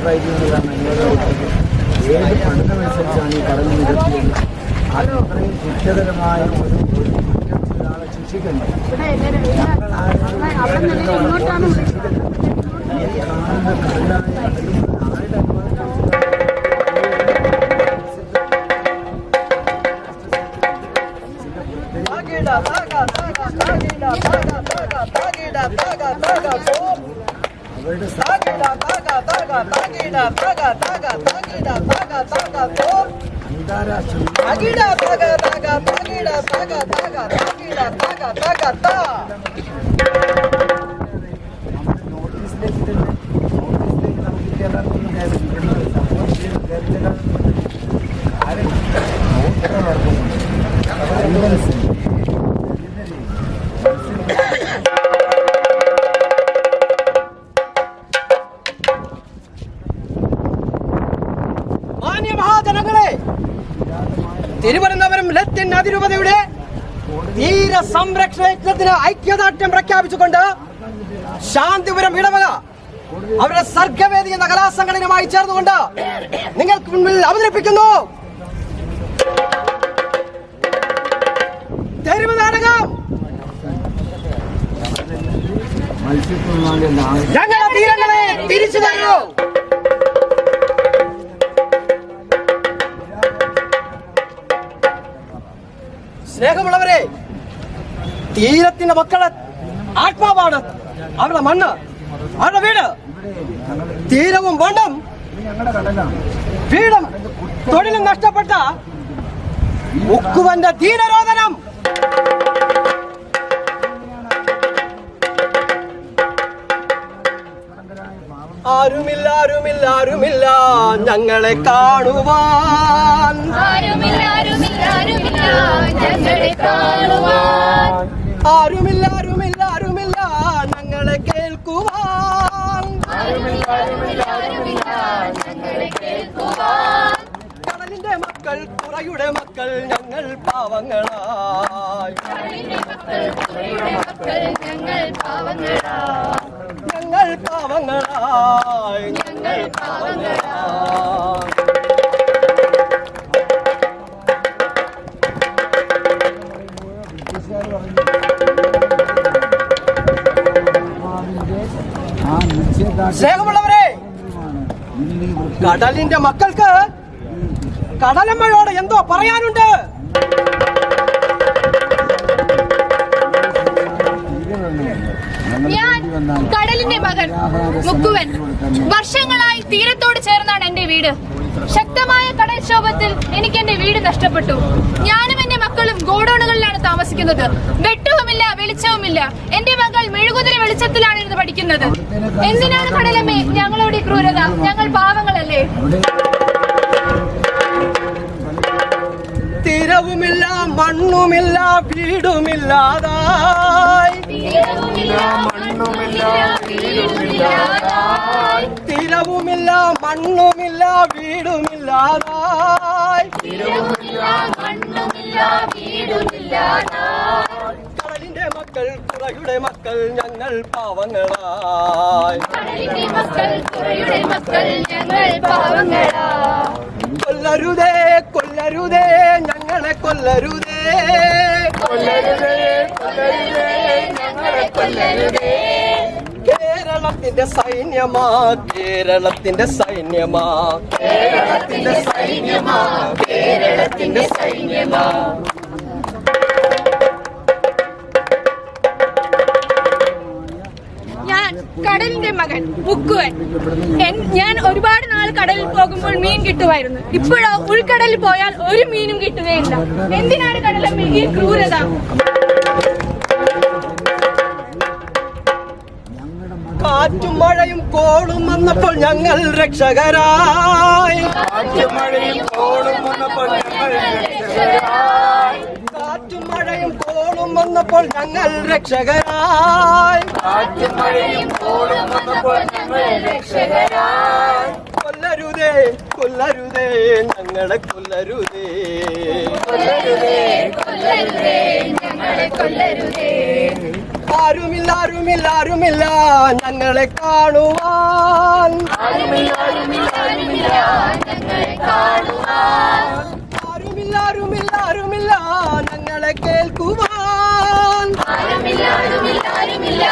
ട്രൈബ്യൂണലാണ് അനുവാദം ഏത് പഠനമനുസരിച്ചാണ് ഈ പഠനം നിരത്തിയത് അത് അത്രയും കുറ്റകരമായ ഒരു ഒരു കുറ്റം ചെയ്ത ആളെ ശിക്ഷിക്കണം ഞങ്ങൾ ആരും ശിക്ഷിക്കണം ഈ കാണുന്ന കടലായ കടലും ആരുടെ താകിട താക താക താകിട താക താക താകിട താക താക 다가 다가 다가 다기다 다가 다가 다기다 다가 다가 또 다기다 다가 다가 다기다 다가 다가 다기다 다가 다가 다 I'm going to go to the hospital. I'm going to go to the hospital. അതിരൂപതയുടെ തീര സംരക്ഷണ യജ്ഞത്തിന് ഐക്യദാർഢ്യം പ്രഖ്യാപിച്ചുകൊണ്ട് ശാന്തിപുരം ഇടവക അവരുടെ സർഗവേദി എന്ന കലാസംഘടനയുമായി ചേർന്നുകൊണ്ട് നിങ്ങൾക്ക് മുന്നിൽ അവതരിപ്പിക്കുന്നു. തെരുവ് നാടകം. ഞങ്ങളുടെ തീരങ്ങളെ തിരിച്ചു തരൂ. സ്നേഹമുള്ളവരെ തീരത്തിന്റെ മക്കളെ ആത്മാവാണ് അവരുടെ മണ്ണ് അവരുടെ വീട്. തീരവും കടലാണ് വീടും തൊഴിലും നഷ്ടപ്പെട്ട ഉക്കുവന്റെ ധീരരോധനം ആരുമില്ല ആരുമില്ല ആരുമില്ല. ഞങ്ങളെ കാണുവാൻ. ആരുമില്ല ആരുമില്ല ആരുമില്ല. ഞങ്ങളെ കാണുവാൻ. ആരുമില്ല ആരുമില്ല ആരുമില്ല. ഞങ്ങളെ കേൾക്കുവാൻ. ആരുമില്ല ആരുമില്ല ആരുമില്ല. ഞങ്ങളെ കേൾക്കുവാൻ. കടലിന്റെ മക്കൾ കുറയുടെ മക്കൾ ഞങ്ങൾ പാവങ്ങളായി. ഞങ്ങൾ പാവങ്ങളാ ഞങ്ങൾ പാവങ്ങളാ സ്നേഹമുള്ളവരെ കടലിന്റെ മക്കൾക്ക് കടലമ്മയോട് എന്തോ പറയാനുണ്ട്? ഞാൻ കടലിന്റെ മകൻ മുക്കുവൻ. വർഷങ്ങളായി തീരത്തോട് ചേർന്നാണ് എന്റെ വീട്. ശക്തമായ കടൽക്ഷോഭത്തിൽ എനിക്ക് എന്റെ വീട് നഷ്ടപ്പെട്ടു. ഞാനും എന്റെ മക്കളും ഗോഡൌണുകളിലാണ് താമസിക്കുന്നത്. വെട്ടവുമില്ല വെളിച്ചവുമില്ല. എന്റെ മകൾ മെഴുകുതിരി വെളിച്ചത്തിലാണ് ഇരുന്ന് പഠിക്കുന്നത്. എന്തിനാണ് കടലമ്മേ ഞങ്ങളോട് ഈ ക്രൂരത? ഞങ്ങൾ പാവങ്ങളല്ലേ? തീരവുമില്ല മണ്ണുമില്ല വീടുമില്ലാതായി. മണ്ണുമില്ല, വീടുമില്ലാതായി. തീരവുമില്ല മണ്ണുമില്ല വീടുമില്ലാതായി തീരവുമില്ല, മണ്ണുമില്ല, വീടുമില്ലാതായി. കടലിന്റെ മക്കൾ തുറയുടെ മക്കൾ ഞങ്ങൾ പാവങ്ങളായി കടലിന്റെ മക്കൾ തുറയുടെ മക്കൾ ഞങ്ങൾ പാവങ്ങളാ കൊല്ലരുതേ കൊല്ലരുതേ ഞങ്ങളെ കൊല്ലരുതേ കൊല്ലരുതേ കൊല്ലരുതേ ഞങ്ങളെ കൊല്ലരുതേ കേരളത്തിന്റെ സൈന്യമാ കേരളത്തിന്റെ സൈന്യമാ. കേരളത്തിന്റെ സൈന്യമാ കേരളത്തിന്റെ സൈന്യമാ. ഞാൻ കടലിന്റെ മകൻ മുക്കുവൻ. ഞാൻ ഒരുപാട് കടലിൽ പോകുമ്പോൾ മീൻ കിട്ടുമായിരുന്നു. ഇപ്പോഴോ ഉൾക്കടലിൽ പോയാൽ ഒരു മീനും കിട്ടുകയില്ല. എന്തിനാണ് കടലമ്മ ഈ ക്രൂരത? കാറ്റും മഴയും കോളും വന്നപ്പോൾ ഞങ്ങൾ രക്ഷകരായി. കാറ്റും മഴയും കോളും വന്നപ്പോൾ ഞങ്ങൾ രക്ഷകരായി. കാറ്റും മഴയും കോളും വന്നപ്പോൾ ഞങ്ങൾ രക്ഷകരായി. കാറ്റും മഴയും കോളും വന്നപ്പോൾ ഞങ്ങൾ രക്ഷകരായി. കൊല്ലരുതേ കൊല്ലരുതേ ഞങ്ങളെ കൊല്ലരുതേ. ആരുമില്ല ആരുമില്ല ആരുമില്ല ഞങ്ങളെ കാണുവാൻ. ആരുമില്ല ആരുമില്ല ആരുമില്ല ഞങ്ങളെ കേൾക്കുവാൻ. ആരുമില്ല ആരുമില്ല ആരുമില്ല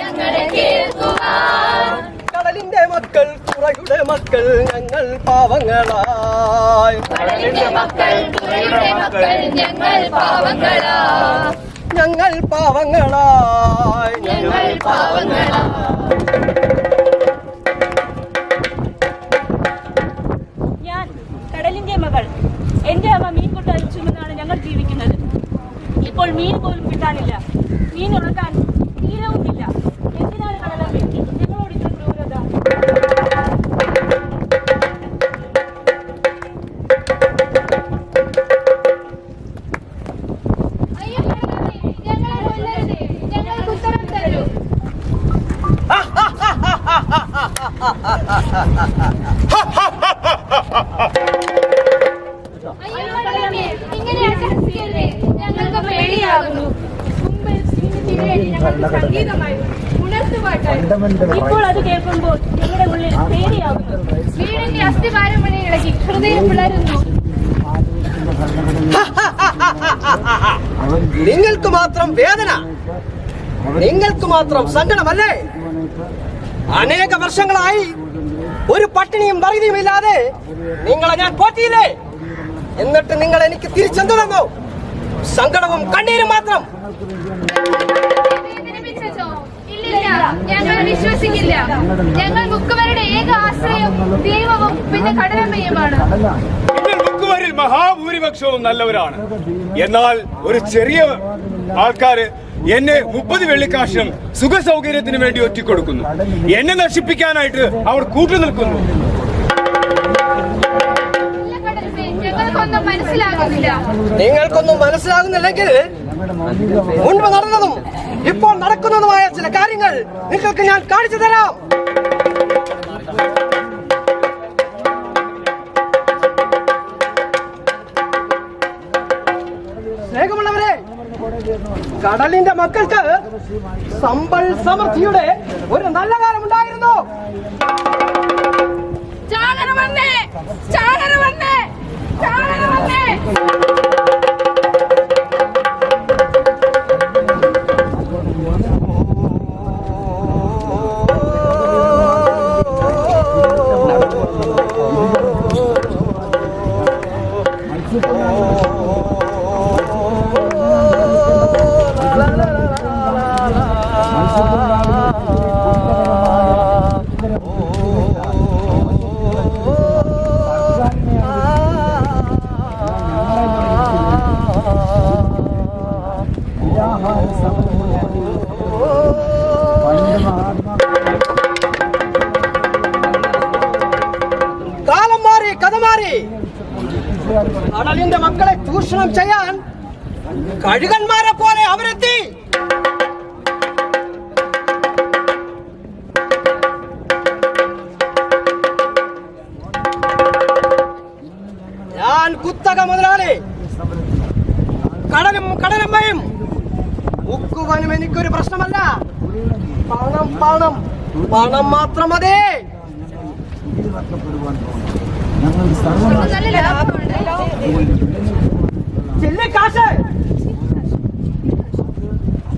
ഞങ്ങളെ കേൾക്കുവാൻ. കടലിന്റെ മക്കൾ കുറയുടെ മക്കൾ ഞങ്ങൾ പാവങ്ങളായി. ഞങ്ങൾ പാവങ്ങളായി. ഞങ്ങൾ പാവങ്ങളായി. ഇപ്പോൾ അത് കേൾക്കുമ്പോൾ ഞങ്ങളുടെ ഉള്ളിൽ പേടിയാകുന്നു വീടിന്റെ അസ്ഥിഭാരം വഴി ഇളകി ഹൃദയം പിളരുന്നു നിങ്ങൾക്ക് മാത്രം വേദന. നിങ്ങൾക്ക് മാത്രം സങ്കടമല്ലേ? അനേക വർഷങ്ങളായി ഒരു പട്ടിണിയും വറുതിയും ഇല്ലാതെ നിങ്ങളെ ഞാൻ പോറ്റിയില്ലേ? എന്നിട്ട് നിങ്ങൾ എനിക്ക് തിരിച്ചെന്തു തന്നു? സങ്കടവും കണ്ണീരും മാത്രം. ഞങ്ങൾ വിശ്വസിക്കില്ല. ഞങ്ങൾ മുക്കുവരുടെ ഏക ആശ്രയം ദൈവവും പിന്നെ കടലമ്മയുമാണ്. നിങ്ങൾ മുക്കുവരിൽ മഹാഭൂരിപക്ഷവും നല്ലവരാണ്. എന്നാൽ ഒരു ചെറിയ ആൾക്കാര് എന്നെ മുപ്പത് വെള്ളിക്കാശിനും സുഖ സൗകര്യത്തിന് വേണ്ടി ഒറ്റിക്കൊടുക്കുന്നു. എന്നെ നശിപ്പിക്കാനായിട്ട് അവർ കൂട്ടു നിൽക്കുന്നു. നിങ്ങൾക്കൊന്നും മനസ്സിലാകുന്നില്ലെങ്കിൽ മുൻപ് നടന്നതും ഇപ്പോൾ നടക്കുന്നതുമായ ചില കാര്യങ്ങൾ നിങ്ങൾക്ക് ഞാൻ കാണിച്ചു തരാം. കടലിന്റെ മക്കൾക്ക് സമ്പൽ സമൃദ്ധിയുടെ ഒരു നല്ല കാലം ഉണ്ടായിരുന്നു കാലം മാറി കഥ മാറി കടലിന്റെ മക്കളെ ചൂഷണം ചെയ്യാൻ കഴുകന്മാരെ പോലെ അവരെത്തി ഞാൻ കുത്തക മുതലാളി കടലും കടലമ്മയും ഉക്കുവനും എനിക്കൊരു പ്രശ്നമല്ല. പണം പണം. പണം മാത്രം മതി. ചില്ലിക്കാശ്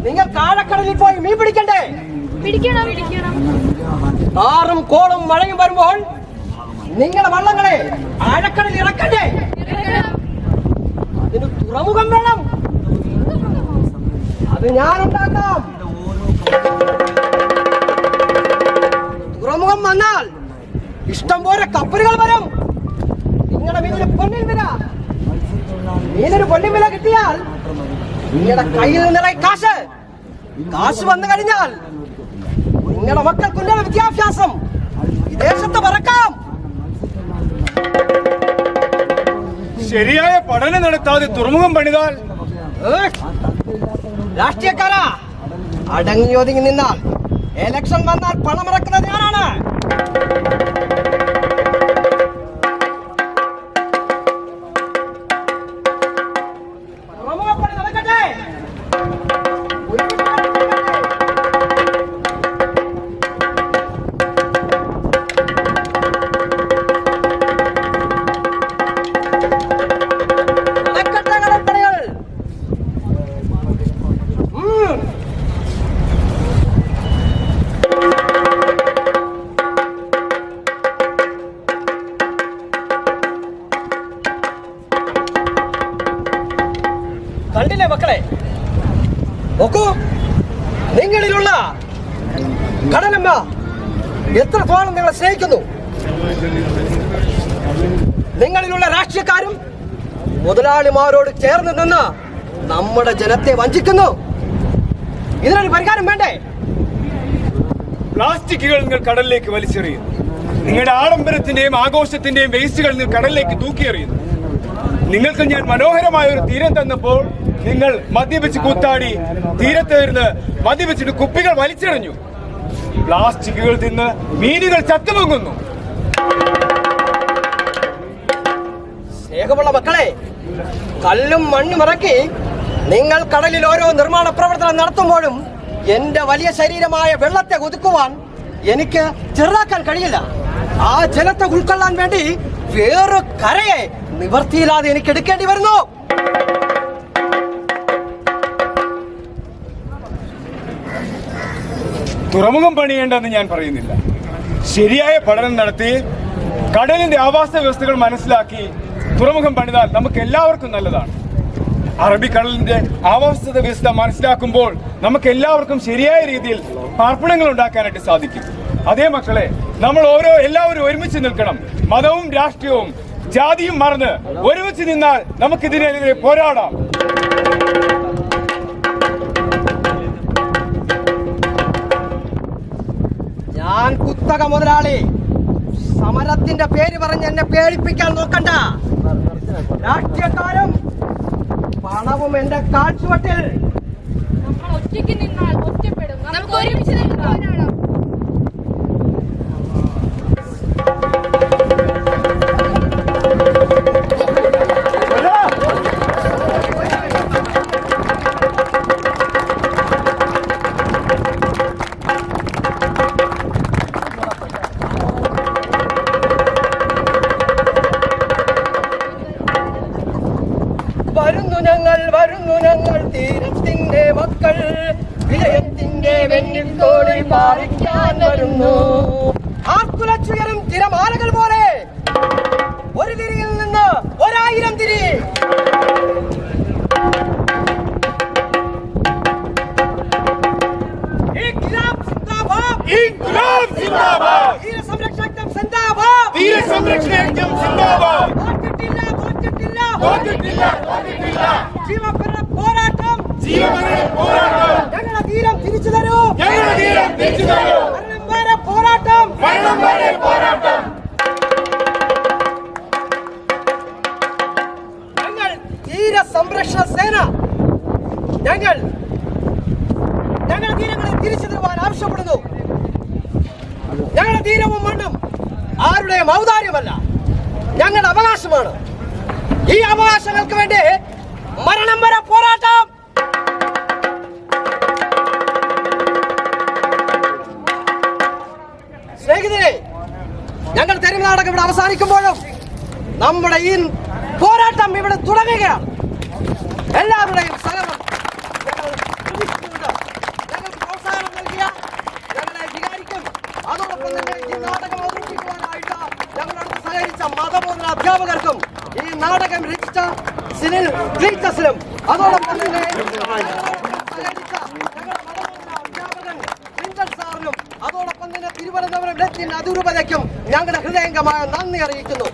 നിങ്ങൾ കാഴക്കടലിൽ പോയി മീൻ പിടിക്കണ്ടേ? പിടിക്കണം പിടിക്കണം? ആറും കോളും മഴയും വരുമ്പോൾ നിങ്ങളുടെ വള്ളങ്ങളെ ഉണ്ടാക്കാം തുറമുഖം വന്നാൽ ഇഷ്ടം പോലെ കപ്പലുകൾ വരും. നിങ്ങളുടെ മീനൊരു പൊന്നിൽ വില. മീനൊരു പൊന്നിൽ വില കിട്ടിയാൽ നിങ്ങളുടെ കയ്യിൽ നിന്നുള്ള കാശ്. കാശ് വന്നു കഴിഞ്ഞാൽ നിങ്ങളുടെ മക്കൾക്കുള്ള വിദ്യാഭ്യാസം വിദേശത്ത് പറക്കാം ശരിയായ പഠനം നടത്താതെ തുറമുഖം പണിതാൽ? രാഷ്ട്രീയക്കാരാ. അടങ്ങി ഒതുങ്ങി നിന്നാൽ എലക്ഷൻ വന്നാൽ പണമിറക്കുന്നത് നോക്കൂ. നിങ്ങളിലുള്ള കടലമ്മ എത്രത്തോളം നിങ്ങളെ സ്നേഹിക്കുന്നു? നിങ്ങളിലുള്ള രാഷ്ട്രീയക്കാരും മുതലാളിമാരോട് ചേർന്ന് നിന്ന് നമ്മുടെ ജനത്തെ വഞ്ചിക്കുന്നു. ഇതിനൊരു പരിഹാരം വേണ്ടേ? പ്ലാസ്റ്റിക്കുകൾ നിങ്ങൾ കടലിലേക്ക് വലിച്ചെറിയുന്നു. നിങ്ങളുടെ ആഡംബരത്തിന്റെയും ആഘോഷത്തിന്റെയും വേസ്റ്റുകൾ നിങ്ങൾ കടലിലേക്ക് തൂക്കിയെറിയുന്നു. നിങ്ങൾക്ക് ഞാൻ മനോഹരമായ ഒരു തീരം തന്നപ്പോൾ നിങ്ങൾ മദ്യപിച്ച് കൂത്താടി തീരത്ത് വരുന്ന മദ്യപിച്ചിട്ട് കുപ്പികൾ വലിച്ചെറിഞ്ഞു. പ്ലാസ്റ്റിക്കുകൾ തിന്ന് മീനുകൾ ചത്തുപൊങ്ങുന്നു. സ്നേഹമുള്ള മക്കളെ കല്ലും മണ്ണും ഇറക്കി നിങ്ങൾ കടലിൽ ഓരോ നിർമ്മാണ പ്രവർത്തനം നടത്തുമ്പോഴും എന്റെ വലിയ ശരീരമായ വെള്ളത്തെ ഒതുക്കുവാൻ എനിക്ക് ചെറുതാക്കാൻ കഴിയില്ല. ആ ജലത്തെ ഉൾക്കൊള്ളാൻ വേണ്ടി വേറെ കരയെ നിവർത്തിയില്ലാതെ എനിക്ക് എടുക്കേണ്ടി വരുന്നു. തുറമുഖം പണിയേണ്ടെന്ന് ഞാൻ പറയുന്നില്ല. ശരിയായ പഠനം നടത്തി കടലിന്റെ ആവാസ വ്യവസ്ഥകൾ മനസ്സിലാക്കി തുറമുഖം പണിതാൽ നമുക്ക് എല്ലാവർക്കും നല്ലതാണ്. അറബിക്കടലിന്റെ ആവാസ വ്യവസ്ഥ മനസ്സിലാക്കുമ്പോൾ നമുക്ക് എല്ലാവർക്കും ശരിയായ രീതിയിൽ പാർപ്പിടങ്ങൾ ഉണ്ടാക്കാനായിട്ട് സാധിക്കും. അതേ മക്കളെ നമ്മൾ ഓരോ എല്ലാവരും ഒരുമിച്ച് നിൽക്കണം. മതവും രാഷ്ട്രീയവും ജാതിയും മറന്ന് ഒരുമിച്ച് നിന്നാൽ നമുക്കിതിനെതിരെ പോരാടാം. ഞാൻ കുത്തക മുതലാളി. സമരത്തിന്റെ പേര് പറഞ്ഞ് എന്നെ പേടിപ്പിക്കാൻ നോക്കണ്ട. രാഷ്ട്രീയക്കാരും പണവും എന്റെ കാഴ്ചവട്ടിൽ നമ്മൾ ഒറ്റയ്ക്ക് നിന്നാൽ ഒറ്റപ്പെടും. നമുക്ക് ഒരുമിച്ച് നിന്ന് പാലിക്കാൻ വരുന്നു ആർക്കുലച്ചുയരും തിരമാലകൾ പോലെ. ഒരു തിരിയിൽ നിന്ന് ഒരായിരം തിരി. പോരാട്ടം. ജീവ പോരാട്ടം. ഞങ്ങളുടെ തീരം തിരിച്ചു മരണം പോരാട്ടം. മരണം പോരാട്ടം. ഞങ്ങൾ തീര സംരക്ഷണ സേന. ഞങ്ങൾ ഞങ്ങളുടെ തീരങ്ങളെ തിരിച്ചു തരുവാൻ ആവശ്യപ്പെടുന്നു. ഞങ്ങളുടെ തീരവും മണ്ണും ആരുടെയും ഔദാര്യമല്ല. ഞങ്ങളുടെ അവകാശമാണ്. ഈ അവകാശങ്ങൾക്ക് വേണ്ടി മരണം വരെ പോരാട്ടം. തെരുവ് ഇവിടെ അവസാനിക്കുമ്പോഴും നമ്മുടെ ഈ പോരാട്ടം ഇവിടെ തുടങ്ങുകയാണ്. എല്ലാവരുടെയും സഹകരണം. ഞങ്ങൾ നൽകിയ അതോടൊപ്പം തന്നെ ഈ നാടകം അവതരിപ്പിക്കുവാനായിട്ട് അധ്യാപകർക്കും ഈ നാടകം രചിച്ച സിനിൽ ടീച്ചേഴ്സിനും അതോടൊപ്പം തന്നെ ഞങ്ങളോട് സഹകരിച്ച ഞങ്ങളുടെ മതബോധന അധ്യാപകൻ പ്രിൻസൽ സാറിനും അതോടൊപ്പം തന്നെ തിരുവനന്തപുരം അതിരൂപതയ്ക്കും ഞങ്ങളുടെ ഹൃദയംഗമായ നന്ദി അറിയിക്കുന്നു.